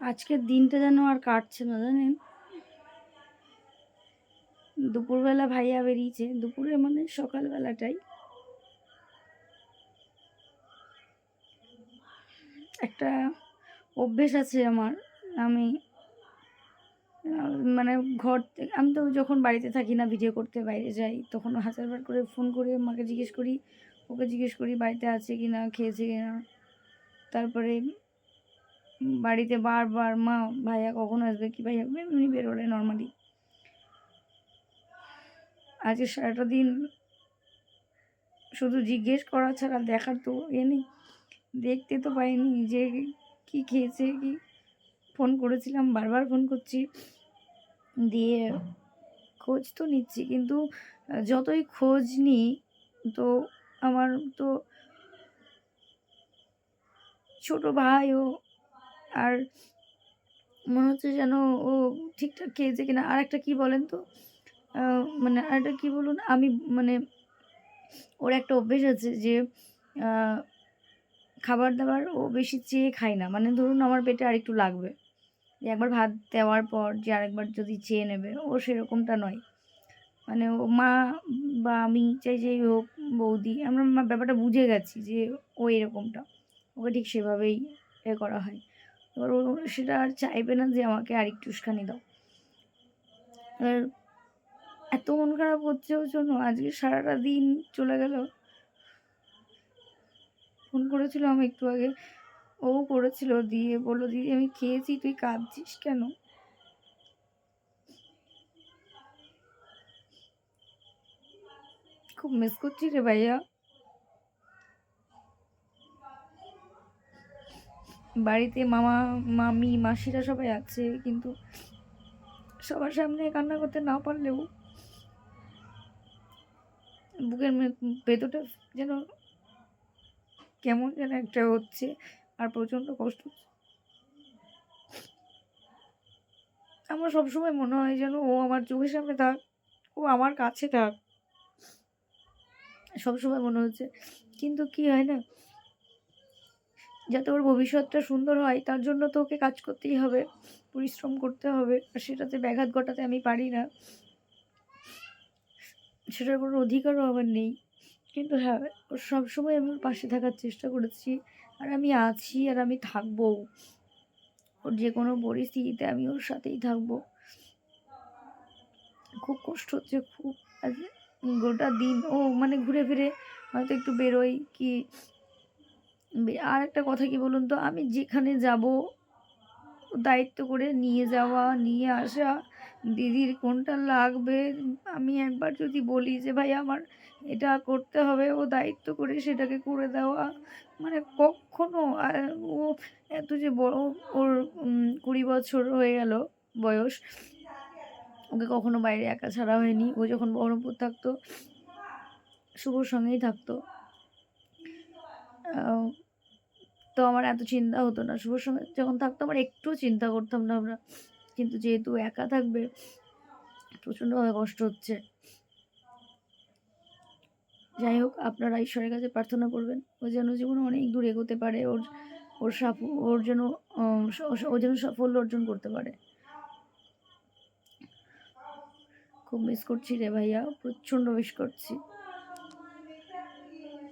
আজকের দিনটা যেন আর কাটছে না, জানেন? দুপুরবেলা ভাইয়া বেরিয়েছে, দুপুরে মানে সকালবেলাটাই। একটা অভ্যেস আছে আমার, আমি মানে ঘর থেকে আমি তো যখন বাড়িতে থাকি না ভিডিও করতে বাইরে যাই, তখন হাজারবার করে ফোন করে মাকে জিজ্ঞেস করি, ওকে জিজ্ঞেস করি বাড়িতে আছে কি না খেয়েছে কি না তারপরে বাড়িতে বারবার মা, ভাইয়া কখন আসবে, কি ভাইয়া এমনি বেরোলে নর্মালি আজকে সারাটা দিন শুধু জিজ্ঞেস করা ছাড়া দেখার তো এ নেই। দেখতে তো পাইনি যে কি খেয়েছে, কি ফোন করেছিলাম, বারবার ফোন করছি। দিয়ে খোঁজ তো নিচ্ছি, কিন্তু যতই খোঁজ নিই তো আমার তো ছোট ভাইও আর মনে হচ্ছে যেন ও ঠিকঠাক খেয়েছে কিনা। আর একটা কী বলেন তো? মানে আরেকটা কী বলুন? আমি মানে ওর একটা অভ্যেস আছে যে খাবার দাবার ও বেশি চেয়ে খায় না। মানে ধরুন আমার পেটে আর একটু লাগবে। যে একবার ভাত দেওয়ার পর যে আরেকবার যদি চেয়ে নেবে, ও সেরকমটা নয়। মানে ও মা বা আমি চাই যেই হোক, বৌদি, আমরা ব্যাপারটা বুঝে গেছি যে ও এরকমটা। ওকে ঠিক সেভাবেই এ করা হয়। এবার ও সেটা আর চাইবে না যে আমাকে আর একটু একটুখানি দাও। এবার এত মন খারাপ হচ্ছে ওর জন্য, আজকে সারাটা দিন চলে গেল। ফোন করেছিল আমি একটু আগে, ও করেছিল, দিয়ে বলল, দিদি, আমি খেয়েছি, তুই কাঁদছিস কেন? খুব মিস করছি রে ভাইয়া। বাড়িতে মামা, মামি, মাসিরা সবাই আছে, কিন্তু সবার সামনে কান্না করতে না পারলেও বুকের ভেতরটা যেন কেমন যেন একটা হচ্ছে আর প্রচণ্ড কষ্ট। আমার সবসময় মনে হয় যেন ও আমার চোখের সামনে থাক, ও আমার কাছে থাক সবসময় মনে হচ্ছে, কিন্তু কি হয় না যাতে ওর ভবিষ্যৎটা সুন্দর হয়, তার জন্য তো ওকে কাজ করতেই হবে, পরিশ্রম করতে হবে, আর সেটাতে ব্যাঘাত ঘটাতে আমি পারি না। সেটার কোনো অধিকারও আমার নেই। কিন্তু হ্যাঁ ওর সবসময় আমি ওর পাশে থাকার চেষ্টা করেছি, আর আমি আছি, আর আমি থাকব। ওর যে কোনো পরিস্থিতিতে আমি ওর সাথেই থাকব। খুব কষ্ট হচ্ছে, খুব। গোটা দিন, ও মানে ঘুরে ফিরে হয়তো একটু বেরোই কি আর একটা কথা কি বলুন তো? আমি যেখানে যাব, দায়িত্ব করে নিয়ে যাওয়া, নিয়ে আসা, দিদির কোনটা লাগবে? আমি একবার যদি বলি যে, ভাই, আমার এটা করতে হবে, ও দায়িত্ব করে সেটাকে করে দেওয়া। মানে কখনো ও এত যে বড় ওর কুড়ি বছর হয়ে গেল বয়স, ওকে কখনো বাইরে একা ছাড়া হয়নি। ও যখন বহরমপুর থাকতো, শুভর সঙ্গেই থাকতো। তো আমার এত চিন্তা হতো না। শুভর সঙ্গে যখন থাকতো আমার একটুও চিন্তা করতাম না আমরা। কিন্তু যেহেতু একা থাকবে প্রচণ্ডভাবে কষ্ট হচ্ছে। যাই হোক, আপনারা ঈশ্বরের কাছে প্রার্থনা করবেন। ও যেন জীবনে অনেক দূর এগোতে পারে, ওর ওর সাফ, ওর যেন ও যেন সাফল্য অর্জন করতে পারে। খুব মিস করছি রে ভাইয়া, প্রচণ্ড মিস করছি।